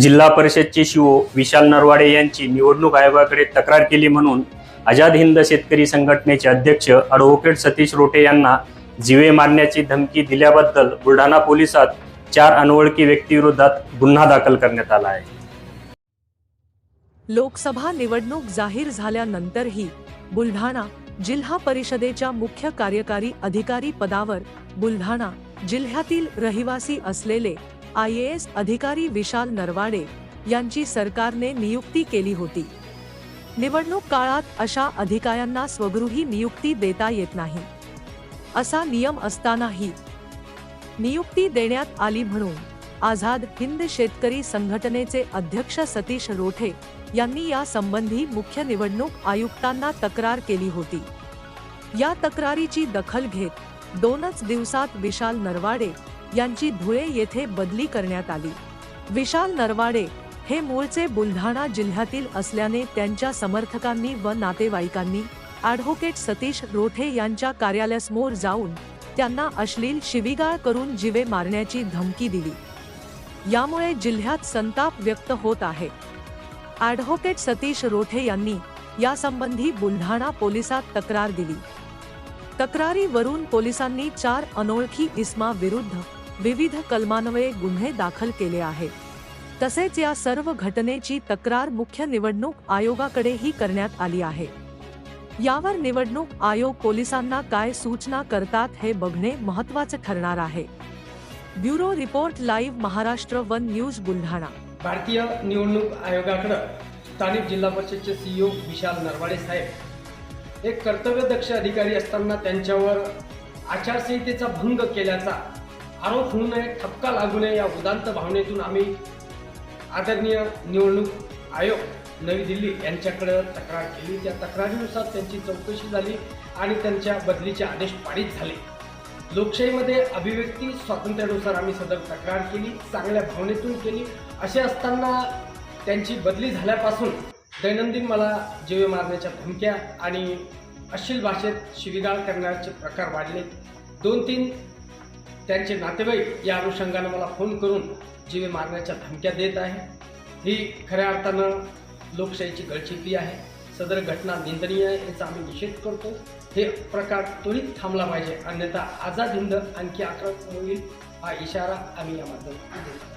जिल्हा परिषदचे शिओ विशाल नरवाडे यांची निवडणूक आयोगाकडे तक्रार केली म्हणून आझाद हिंद शेतकरी संघटनेचे अध्यक्ष ॲडव्होकेट सतीश रोटे यांना जिवे मारण्याची धमकी दिल्याबद्दल बुलढाणा पोलिसात चार अनोळखी व्यक्तीविरोधात गुन्हा दाखल करण्यात आला आहे. लोकसभा निवडणूक जाहीर झाल्यानंतरही बुलढाणा जिल्हा परिषदेच्या मुख्य कार्यकारी अधिकारी पदावर बुलढाणा जिल्ह्यातील रहिवासी असलेले आय एस अधिकारी विशाल नरवाडे यांची सरकारने नियुक्ती केली होती. निवडणूक काळात अशा अधिकाऱ्यांना स्वगृही नियुक्ती देता येत नाही. असा नियम असतानाही नियुक्ती देण्यात आली म्हणून आझाद हिंद शेतकरी संघटनेचे अध्यक्ष सतीश रोठे यांनी या संबंधी मुख्य निवडणूक आयुक्तांना तक्रार केली होती. या तक्रारीची दखल घेत दोनच दिवसात विशाल नरवाडे यांची धुळे येथे बदली करण्यात आली. विशाल नरवाडे हे मूळचे बुलढाणा जिल्ह्यातील असल्याने त्यांच्या समर्थकांनी व नातेवाईकांनी ॲडव्होकेट सतीश रोठे यांच्या कार्यालयासमोर जाऊन त्यांना अश्लील शिवीगाळ करून जिवे मारण्याची धमकी दिली. यामुळे जिल्ह्यात संताप व्यक्त होत आहे. ॲडव्होकेट सतीश रोठे यांनी यासंबंधी बुलढाणा पोलिसात तक्रार दिली. तक्रारीवरून पोलिसांनी चार अनोळखी इस्मा विरुद्ध विविध कलमान्वये गुन्हे दाखल केले आहेत. तसेच या सर्व घटनेची तक्रार मुख्य निवडणूक आयोगाकडेही करण्यात आली आहे. यावर निवडणूक आयोग पोलिसांना काय सूचना करतात हे बघणे महत्त्वाचे ठरणार आहे. Bureau report live Maharashtra one news Buldhana. भारतीय निवडणूक आयोगाकडे स्थानिक जिल्हा परिषदचे सीईओ विशाल नरवाडे साहेब एक कर्तव्यदक्ष अधिकारी असताना त्यांच्यावर आचारसंहितेचा भंग केल्याचा आरोप होऊ नये ठपका लागू नये. या उदांत भावनेतून आम्ही आदरणीय निवडणूक आयोग नवी दिल्ली यांच्याकडे तक्रार केली. त्या तक्रारीनुसार त्यांची चौकशी झाली आणि त्यांच्या बदलीचे आदेश पारित झाले. लोकशाहीमध्ये अभिव्यक्ती स्वातंत्र्यानुसार आम्ही सदर तक्रार केली चांगल्या भावनेतून केली. असे असताना त्यांची बदली झाल्यापासून दैनंदिन मला जीवे मारण्याच्या धमक्या आणि अश्लील भाषेत शिवीगाळ करण्याचे प्रकार वाढले. दोन तीन त्यांचे नातेवाईक या अनुषंगानं मला फोन करून जीवे मारण्याच्या धमक्या देत आहे. ही खऱ्या अर्थानं लोकशाहीची गळचिपी आहे. सदर घटना निंदनीय आहे याचा आम्ही निषेध करतो. हे प्रकार त्वरित थांबला पाहिजे. अन्यथा आझाद हिंद आणखी आक्रमक होईल हा इशारा आम्ही या माध्यमातून देतो.